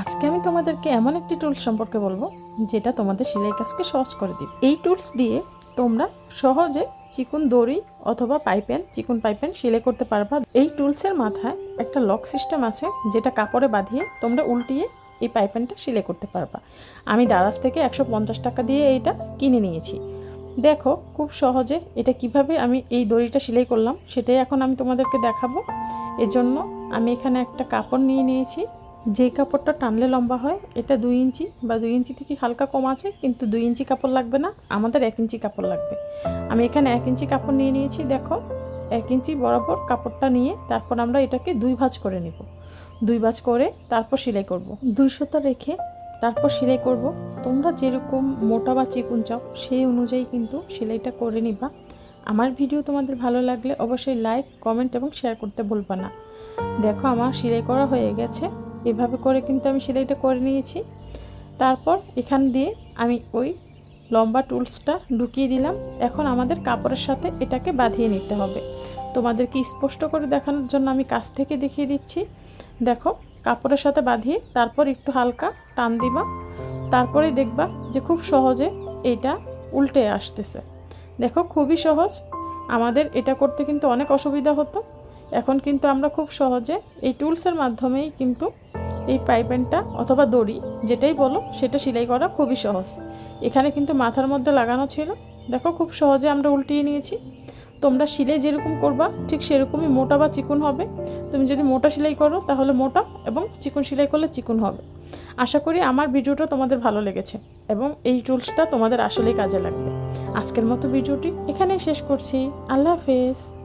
আজকে আমি তোমাদেরকে এমন একটি টুলস সম্পর্কে বলব, যেটা তোমাদের সেলাই কাজকে সহজ করে দিবে। এই টুলস দিয়ে তোমরা সহজে চিকুন দড়ি অথবা পাইপেন, চিকুন পাইপেন সেলাই করতে পারবা। এই টুলসের মাথায় একটা লক সিস্টেম আছে, যেটা কাপড়ে বাঁধিয়ে তোমরা উল্টিয়ে এই পাইপেনটা সেলাই করতে পারবা। আমি দারাজ থেকে একশো পঞ্চাশ টাকা দিয়ে এইটা কিনে নিয়েছি। দেখো, খুব সহজে এটা কীভাবে আমি এই দড়িটা সেলাই করলাম, সেটাই এখন আমি তোমাদেরকে দেখাবো। এজন্য আমি এখানে একটা কাপড় নিয়ে নিয়েছি। যে কাপড়টা টানলে লম্বা হয়, এটা দুই ইঞ্চি বা দুই ইঞ্চি থেকে হালকা কম আছে, কিন্তু দুই ইঞ্চি কাপড় লাগবে না, আমাদের এক ইঞ্চি কাপড় লাগবে। আমি এখানে এক ইঞ্চি কাপড় নিয়ে নিয়েছি, দেখো, এক ইঞ্চি বরাবর কাপড়টা নিয়ে তারপর আমরা এটাকে দুই ভাঁজ করে নেব। দুই ভাঁজ করে তারপর সেলাই করব। দুই সুতো রেখে তারপর সেলাই করব। তোমরা যেরকম মোটা বা চিকুন চাও, সেই অনুযায়ী কিন্তু সেলাইটা করে নিবা। আমার ভিডিও তোমাদের ভালো লাগলে অবশ্যই লাইক, কমেন্ট এবং শেয়ার করতে ভুলবা না। দেখো, আমার সেলাই করা হয়ে গেছে। এভাবে করে কিন্তু আমি সেলাইটা করে নিয়েছি। তারপর এখান দিয়ে আমি ওই লম্বা টুলসটা ঢুকিয়ে দিলাম। এখন আমাদের কাপড়ের সাথে এটাকে বাঁধিয়ে নিতে হবে। তোমাদেরকে স্পষ্ট করে দেখানোর জন্য আমি কাছ থেকে দেখিয়ে দিচ্ছি। দেখো, কাপড়ের সাথে বাঁধিয়ে তারপর একটু হালকা টান দিবা। তারপরে দেখবা যে খুব সহজে এটা উল্টে আসতেছে। দেখো, খুবই সহজ। আমাদের এটা করতে কিন্তু অনেক অসুবিধা হতো। এখন কিন্তু আমরা খুব সহজে এই টুলসের মাধ্যমেই কিন্তু এই পাইপেনটা অথবা দড়ি, যেটাই বলো, সেটা সেলাই করা খুবই সহজ। এখানে কিন্তু মাথার মধ্যে লাগানো ছিল। দেখো খুব সহজে আমরা উল্টিয়ে নিয়েছি। তোমরা সিলাই যেরকম করবা, ঠিক সেরকমই মোটা বা চিকুন হবে। তুমি যদি মোটা সেলাই করো, তাহলে মোটা এবং চিকুন সেলাই করলে চিকুন হবে। আশা করি আমার ভিডিওটা তোমাদের ভালো লেগেছে এবং এই টুলসটা তোমাদের আসলেই কাজে লাগবে। আজকের মতো ভিডিওটি এখানেই শেষ করছি। আল্লাহ হাফেজ।